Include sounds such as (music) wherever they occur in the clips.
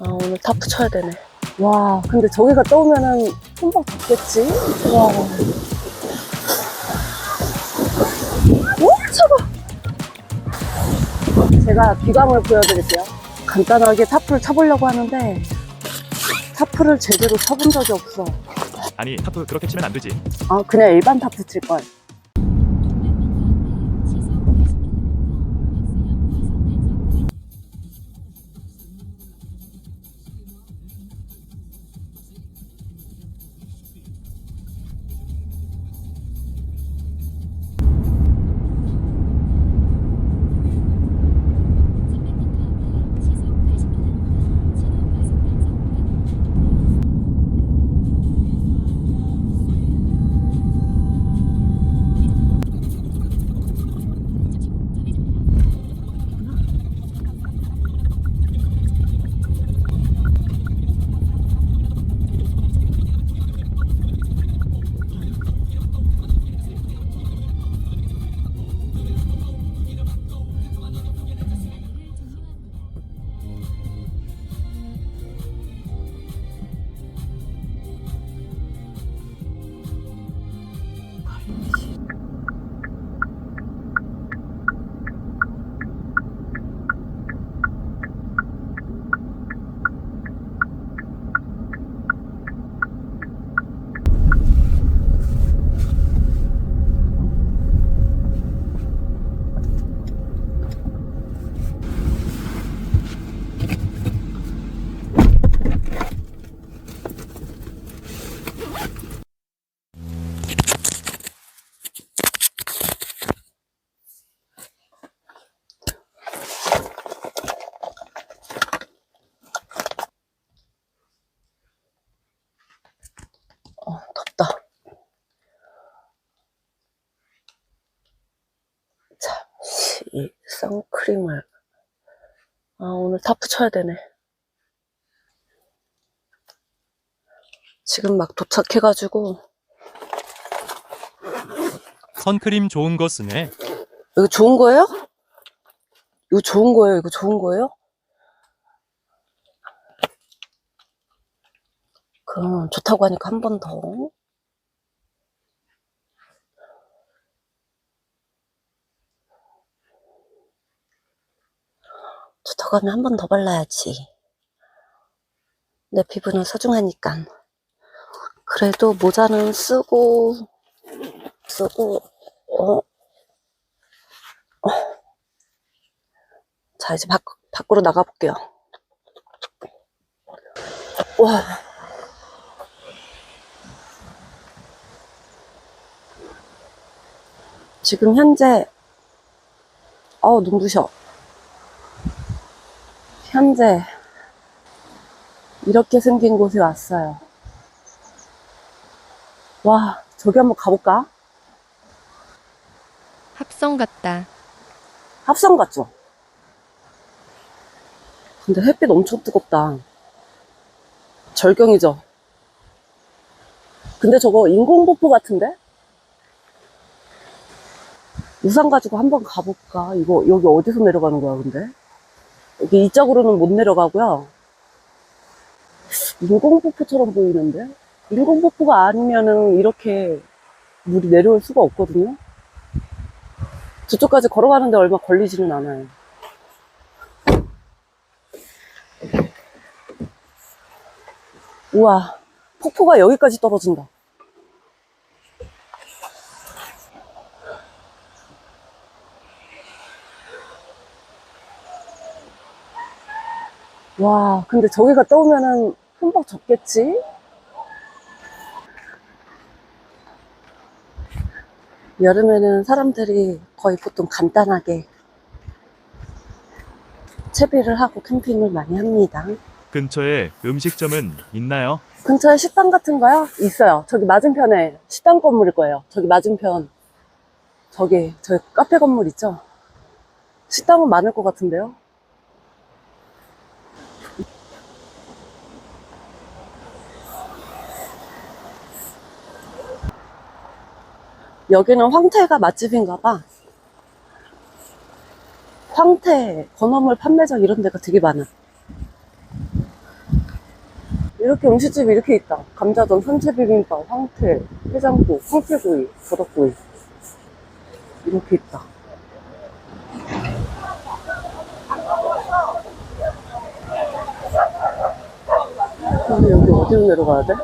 아, 오늘 타프 쳐야 되네. 와, 근데 저기가 떠오면은 금방 덥겠지? 와. 오, 차가! 제가 비감을 보여드릴게요. 간단하게 타프를 쳐보려고 하는데, 타프를 제대로 쳐본 적이 없어. 아니 타프 그렇게 치면 안 되지 아, 그냥 일반 타프 칠걸. 쳐야 되네. 지금 막 도착해가지고 선크림 좋은 거 쓰네 이거 좋은 거예요? 이거 좋은 거예요? 이거 좋은 거예요? 그럼 좋다고 하니까 한 번 더. 하면 한 번 더 발라야지. 내 피부는 소중하니까. 그래도 모자는 쓰고, 쓰고, 어, 자, 이제 밖, 밖으로 나가볼게요. 와. 지금 현재, 어우, 눈부셔. 현재, 이렇게 생긴 곳에 왔어요. 와, 저기 한번 가볼까? 합성 같다. 합성 같죠? 근데 햇빛 엄청 뜨겁다. 절경이죠? 근데 저거 인공폭포 같은데? 우산 가지고 한번 가볼까? 이거, 여기 어디서 내려가는 거야, 근데? 여기 이쪽으로는 못 내려가고요. 인공폭포처럼 보이는데? 인공폭포가 아니면은 이렇게 물이 내려올 수가 없거든요? 저쪽까지 걸어가는데 얼마 걸리지는 않아요. 우와, 폭포가 여기까지 떨어진다. 와, 근데 저기가 떠오면은 흠뻑 젖겠지? 여름에는 사람들이 거의 보통 간단하게 채비를 하고 캠핑을 많이 합니다. 근처에 음식점은 있나요? 근처에 식당 같은 거요? 있어요. 저기 맞은편에 식당 건물일 거예요. 저기 맞은편. 저기, 저기 카페 건물 있죠? 식당은 많을 것 같은데요? 여기는 황태가 맛집인가 봐. 황태, 건어물 판매장 이런 데가 되게 많아. 이렇게 음식집이 이렇게 있다. 감자전, 산채비빔밥, 황태, 해장국, 황태구이, 버섯구이. 이렇게 있다. 근데 여기 어디로 내려가야 돼?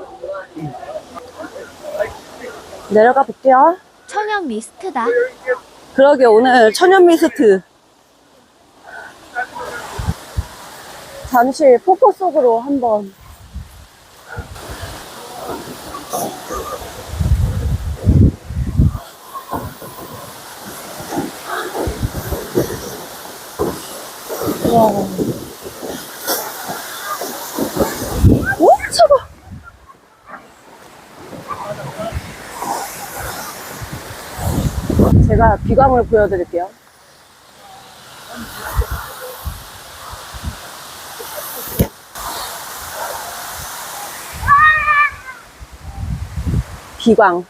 내려가 볼게요. 천연 미스트다. 그러게 오늘 천연 미스트 잠시 폭포 속으로 한번 와. 오 차가 제가 비광을 보여드릴게요. 비광.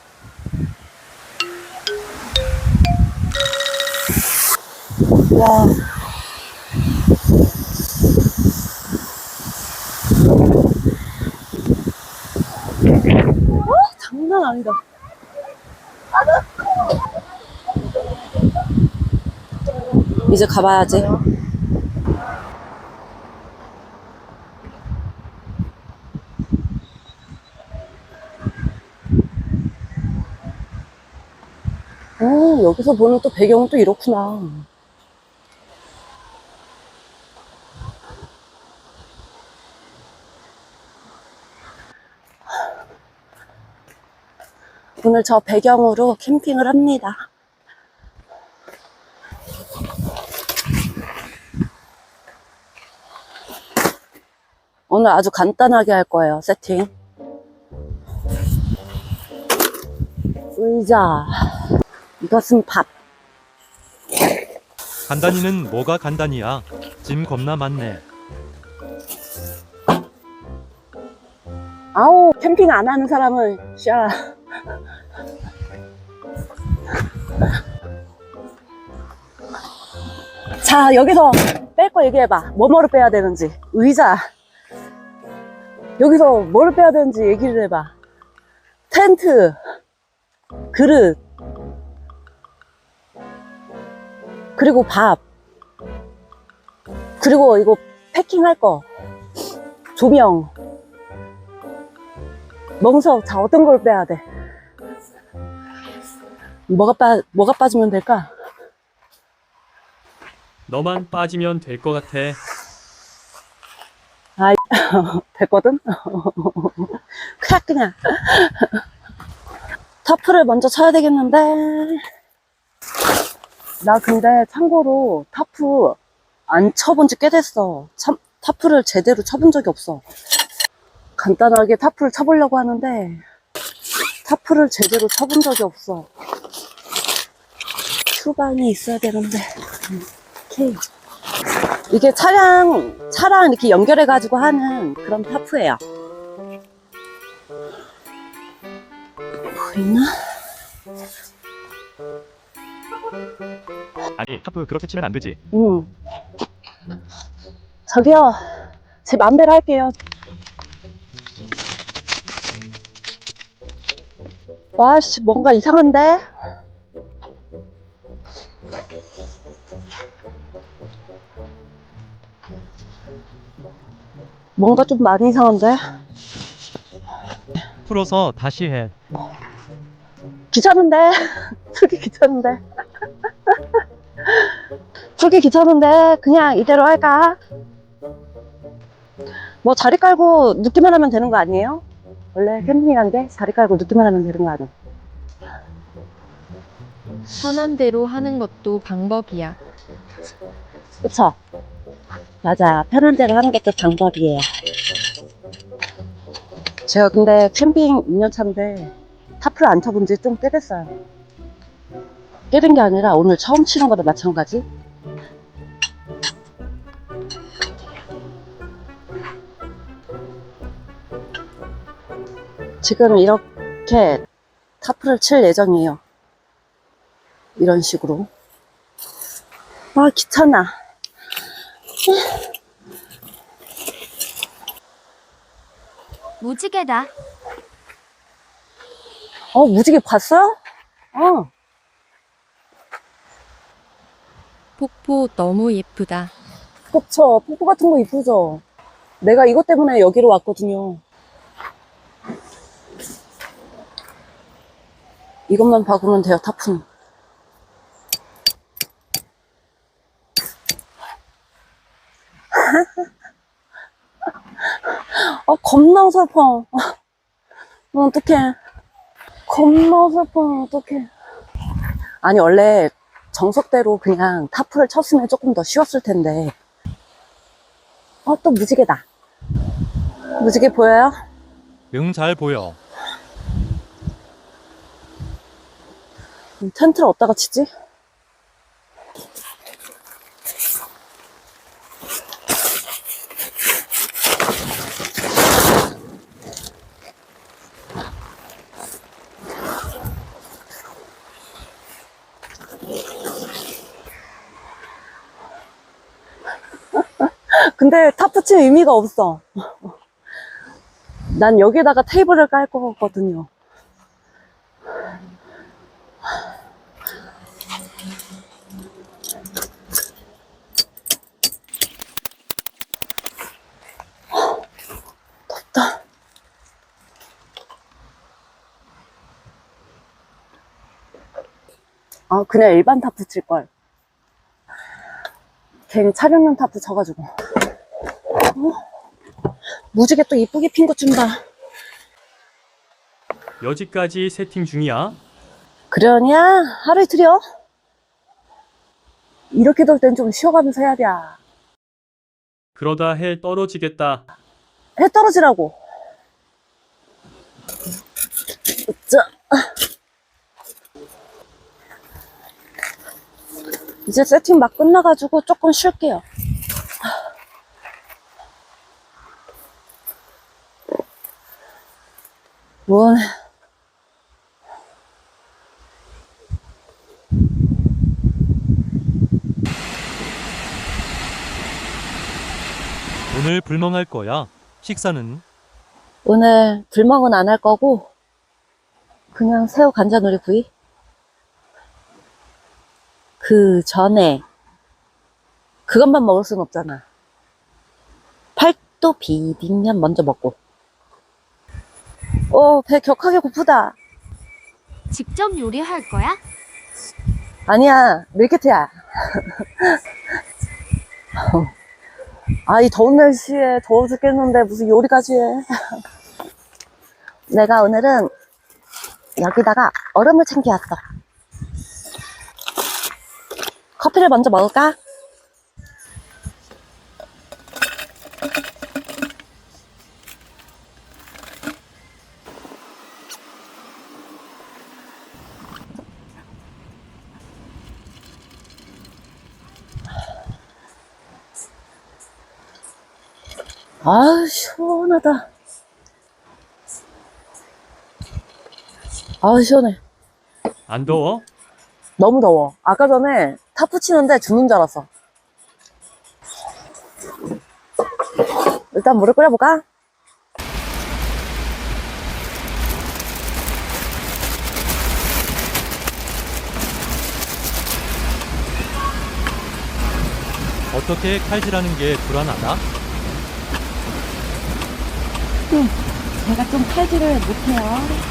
와. 어, 장난 아니다. 이제 가봐야지. 오, 여기서 보는 또 배경은 또 이렇구나. 오늘 저 배경으로 캠핑을 합니다. 오늘 아주 간단하게 할 거예요, 세팅. 의자. 이것은 밥. 간단히는 뭐가 간단이야. 짐 겁나 많네. 아우, 캠핑 안 하는 사람은, 샤. 자, 여기서 뺄 거 얘기해봐. 뭐뭐를 빼야 되는지. 의자. 여기서 뭐를 빼야 되는지 얘기를 해봐. 텐트. 그릇. 그리고 밥. 그리고 이거 패킹할 거. 조명. 멍석. 자, 어떤 걸 빼야 돼? 뭐가 빠, 뭐가 빠지면 될까? 너만 빠지면 될 것 같아. (laughs) 됐거든? 그냥, 그냥. 타프를 먼저 쳐야 되겠는데. 나 근데 참고로 타프 안 쳐본 지 꽤 됐어. 참, 타프를 제대로 쳐본 적이 없어. 간단하게 타프를 쳐보려고 하는데, 타프를 제대로 쳐본 적이 없어. 수방이 있어야 되는데. 오케이. 이게 차량, 차랑 이렇게 연결해가지고 하는 그런 타프예요. 보이나? 아니 타프 그렇게 치면 안 되지. 응. 저기요. 제 맘대로 할게요. 와 씨, 뭔가 이상한데? 뭔가 좀 많이 이상한데? 풀어서 다시 해. 귀찮은데? (laughs) 풀기 귀찮은데? (laughs) 풀기 귀찮은데 그냥 이대로 할까? 뭐 자리 깔고 눕기만 하면 되는 거 아니에요? 원래 캠핑이란 게 자리 깔고 눕기만 하면 되는 거 아니에요? 편한 대로 하는 것도 방법이야. 그쵸? 맞아. 편한 대로 하는 것도 방법이에요. 제가 근데 캠핑 2년 차인데 타프를 안 쳐본 지 좀. 꽤된게 아니라 오늘 처음 치는 거나 마찬가지. 지금 이렇게 타프를 칠 예정이에요. 이런 식으로. 아, 귀찮아. 무지개다. 어, 무지개 봤어요? 어. 폭포 너무 예쁘다. 그쵸. 폭포 같은 거 이쁘죠? 내가 이것 때문에 여기로 왔거든요. 이것만 박으면 돼요, 타프는. 아, 겁나 슬퍼. 어떡해. 겁나 슬퍼. 어떡해. 아니, 원래 정석대로 그냥 타프를 쳤으면 조금 더 쉬웠을 텐데. 어, 또 무지개다. 무지개 보여요? 응 잘 보여. 음, 텐트를 어디다가 치지? 근데 타프 칠 의미가 없어. 난 여기다가 테이블을 깔 거거든요. 아, 그냥 일반 타프 칠걸. 괜히 촬영용 타프 쳐가지고. 어? 무지개 또 이쁘게 핀것좀 봐. 여지까지 세팅 중이야. 그러냐? 하루 이틀이요? 이렇게 돌 땐 좀 쉬어가면서 해야 돼. 그러다 해 떨어지겠다. 해 떨어지라고. 자. 이제 세팅 막 끝나가지고 조금 쉴게요. 뭐, 오늘 불멍할 거야. 식사는 오늘 불멍은 안 할 거고, 그냥 새우 간장놀이 구이? 그 전에, 그것만 먹을 순 없잖아. 팔도 비빔면 먼저 먹고. 오, 배 격하게 고프다. 직접 요리할 거야? 아니야, 밀키트야. (laughs) 아, 이 더운 날씨에 더워 죽겠는데 무슨 요리까지 해. (laughs) 내가 오늘은 여기다가 얼음을 챙겨왔어. 커피를 먼저 먹을까? 아, 시원하다. 아, 시원해. 안 더워? 너무 더워. 아까 전에 타프 치는데 죽는 줄 알았어. 일단 물을 끓여볼까? 어떻게 칼질하는 게 불안하다? 제가 좀 칼질을 못해요.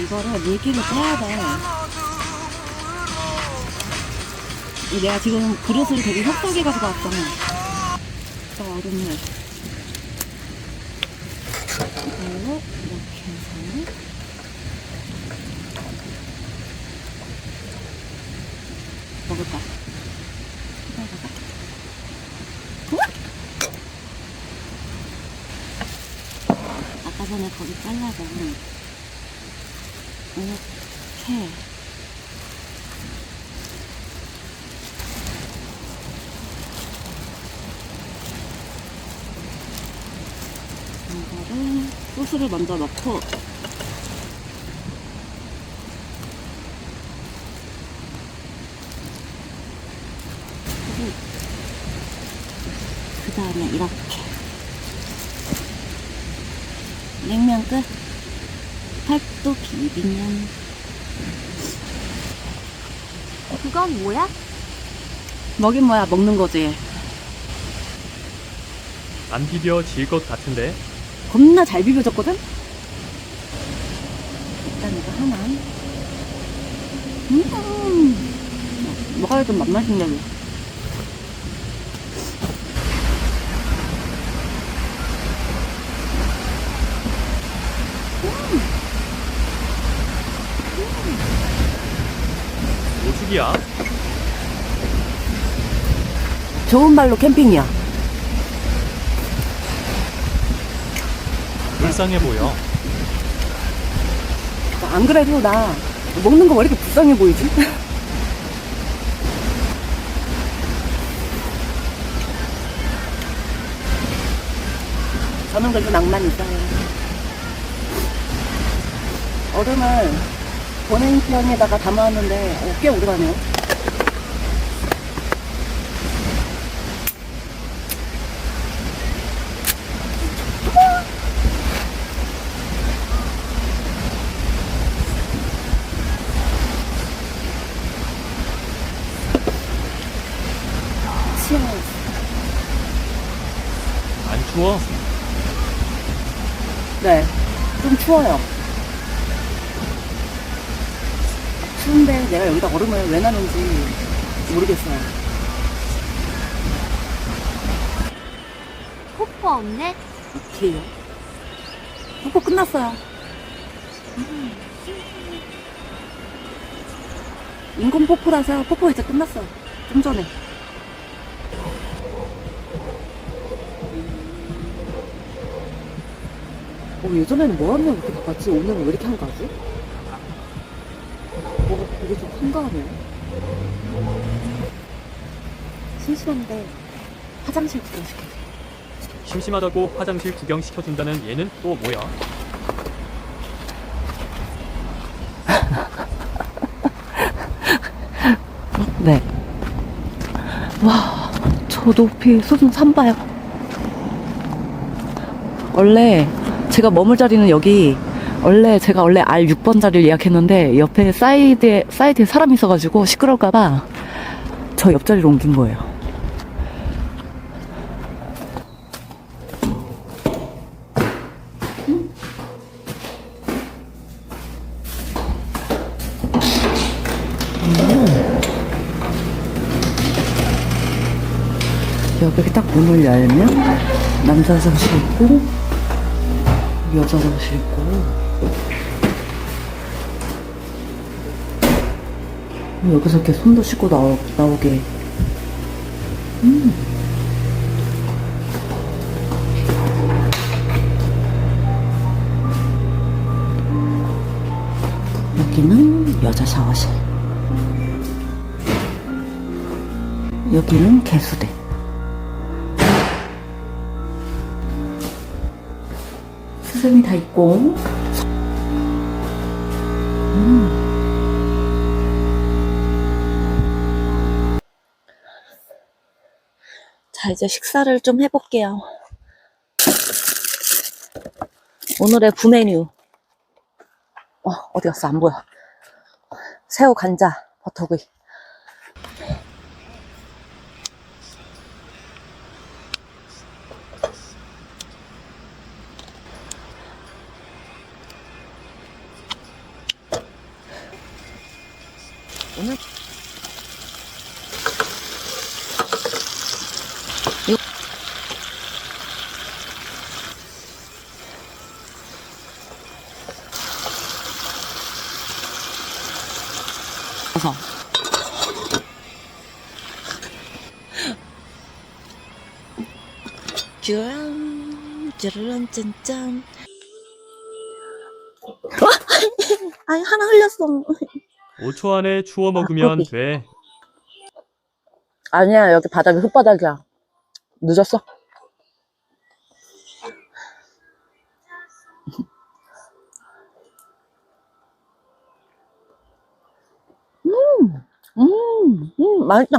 이거를 물기를 빼야 돼. 이 내가 지금 그릇을 되게 협소하게 가지고 왔잖아. 또 얼음을 이걸로 이렇게 해서 먹을까? 해봐봐. 아까 전에 거기 잘라서 이렇게 이거를 소스를 먼저 넣고 그 다음에 이렇게. 냉면 끝. 팔도 비빔면. 그건 뭐야? 먹긴 뭐야, 먹는 거지. 안 비벼질 것 같은데 겁나 잘 비벼졌거든? 일단 이거 하나. 음, 먹어야 좀 맛맛있네. 오죽이야 좋은 말로 캠핑이야. 불쌍해 보여 안 그래도 나 먹는 거 왜 이렇게 불쌍해 보이지? (laughs) 저는 그래도 낭만 있어요. 얼음을 보냉편에다가 담아왔는데 어, 꽤 오래 가네요. 치아 안 추워 네, 좀 추워요. 추운데 내가 여기다 얼음을 왜 놔놓은지 모르겠어요. 폭포 없네? 오케이요. 폭포 끝났어요. 인공 폭포라서 폭포 이제 끝났어. 좀 전에. 어, 예전에는 뭐 하면 이렇게 바꿨지? 오늘은 왜 이렇게 한가하지? 어, 되게 좀 한가하네. 심심한데 화장실 구경시켜. 심심하다고 화장실 구경 시켜준다는 얘는 또 뭐야 (laughs) 네. 와, 저 높이 수준 3봐요. 원래 제가 머물 자리는 여기, 원래 제가 원래 R6번 자리를 예약했는데 옆에 사이드에, 사이드에 사람이 있어가지고 시끄러울까봐 저 옆자리로 옮긴 거예요. 여기 딱 문을 열면 남자 화장실 있고 여자 화장실 있고 여기서 이렇게 손도 씻고 나오, 나오게. 음. 여기는 여자 샤워실. 여기는 개수대. 스승이 다 있고 자 이제 식사를 좀 해볼게요. 오늘의 부메뉴. 어, 어디 갔어? 안 보여. 새우 간자 버터구이. 오늘 이거 그래서 쭈랑 쭈르란 짠짠 (laughs) 아니 하나 흘렸어. 5초 안에 추워 먹으면 거기. 돼. 아니야 여기 바닥이 흙바닥이야. 늦었어. 음, 음, 음, 맛있다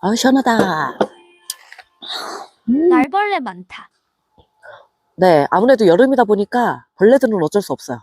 아, 시원하다. 음. 날벌레 많다. 네, 아무래도 여름이다 보니까 벌레들은 어쩔 수 없어요.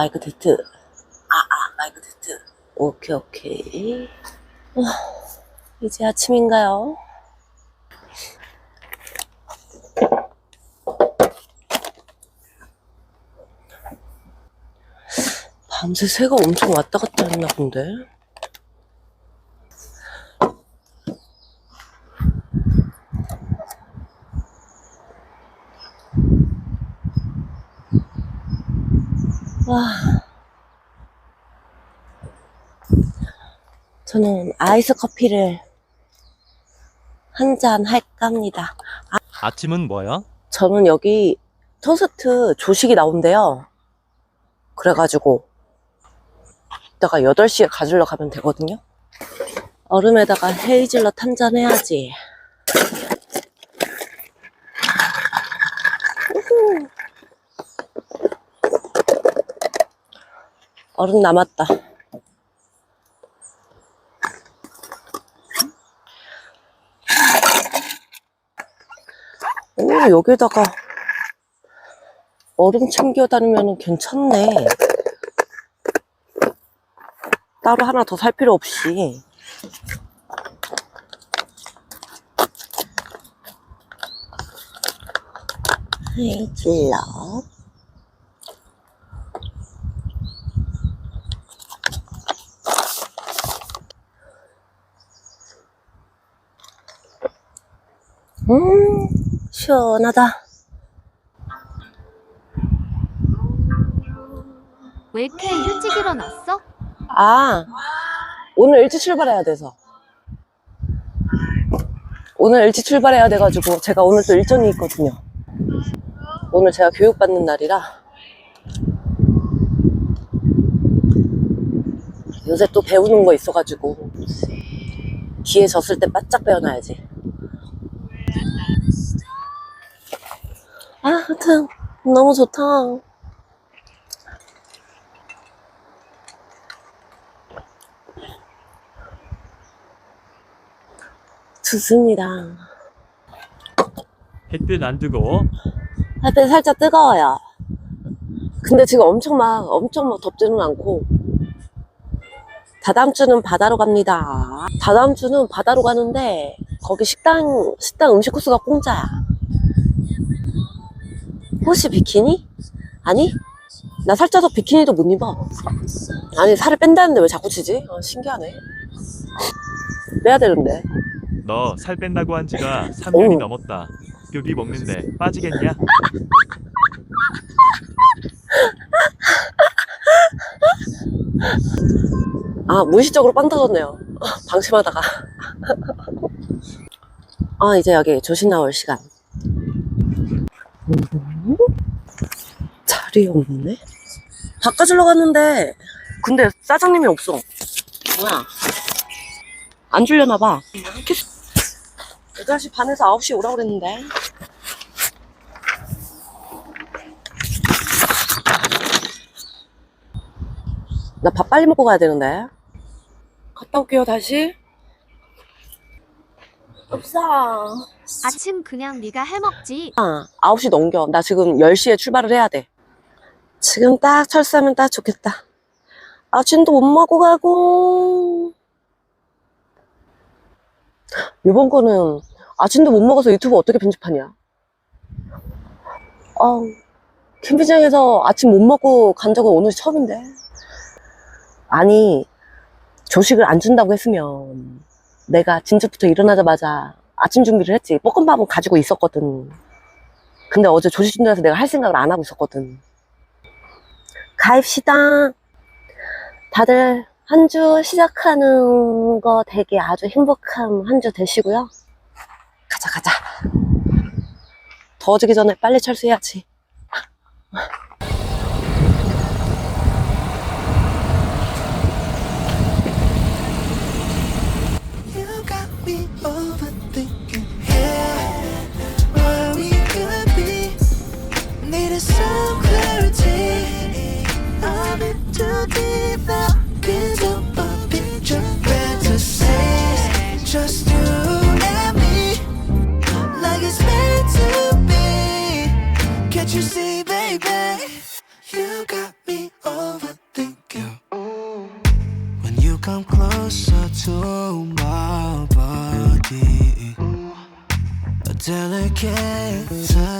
마이크 테스트. 아 아 마이크 테스트. 오케이 오케이. 어, 이제 아침인가요? 밤새 새가 엄청 왔다 갔다 했나 본데 와. 저는 아이스 커피를 한 잔 할까 합니다. 아침은 뭐야? 저는 여기 토스트 조식이 나온대요. 그래가지고 이따가 8시에 가지러 가면 되거든요. 얼음에다가 헤이즐넛 한 잔 해야지. 우후. 얼음 남았다. 오, 여기다가 얼음 챙겨 다니면 괜찮네. 따로 하나 더 살 필요 없이. 헤이 시원하다. 왜 이렇게 일찍 일어났어? 아, 오늘 일찍 출발해야 돼서. 오늘 일찍 출발해야 돼가지고 제가 오늘 또 일정이 있거든요. 오늘 제가 교육받는 날이라. 요새 또 배우는 거 있어가지고. 기회 졌을 때 바짝 배워놔야지. 아, 하여튼, 너무 좋다. 좋습니다. 햇빛 안 뜨거워? 햇빛 살짝 뜨거워요. 근데 지금 엄청 막, 엄청 막 덥지는 않고. 다다음 주는 바다로 갑니다. 다다음 주는 바다로 가는데, 거기 식당, 식당 음식 코스가 공짜야. 혹시 비키니? 아니? 나 살쪄서 비키니도 못 입어. 아니, 살을 뺀다는데 왜 자꾸 치지? 어, 신기하네. 빼야 되는데. 너 살 뺀다고 한 지가 3년이 오. 넘었다. 뼈비 먹는데 빠지겠냐? 아, 무의식적으로 빵 터졌네요. (laughs) 방심하다가. (laughs) 아, 이제 여기 조식 나올 시간. 음, 자리 없네? 바꿔주러 갔는데, 근데 사장님이 없어. 뭐야? 안 줄려나 봐. 8시 반에서 9시에 오라고 그랬는데. 나 밥 빨리 먹고 가야 되는데. 갔다 올게요, 다시. 없어. 아침 그냥 네가 해먹지. 아, 9시 넘겨. 나 지금 10시에 출발을 해야 돼. 지금 딱 철수하면 딱 좋겠다. 아침도 못 먹고 가고. 이번 거는 아침도 못 먹어서 유튜브 어떻게 편집하냐? 아우, 캠핑장에서 아침 못 먹고 간 적은 오늘 처음인데. 아니, 조식을 안 준다고 했으면 내가 진짜부터 일어나자마자 아침 준비를 했지. 볶음밥은 가지고 있었거든. 근데 어제 조식 준다해서 내가 할 생각을 안 하고 있었거든. 가입시다. 다들 한 주 시작하는 거 되게 아주 행복한 한 주 되시고요. 가자, 가자. 더워지기 전에 빨리 철수해야지. Some clarity. I'm in too deep now. Can't help but picture fantasies. Just you and me, like it's meant to be. Can't you see, baby? You got me overthinking. When you come closer to my body, a delicate touch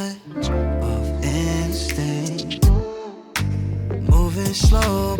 slow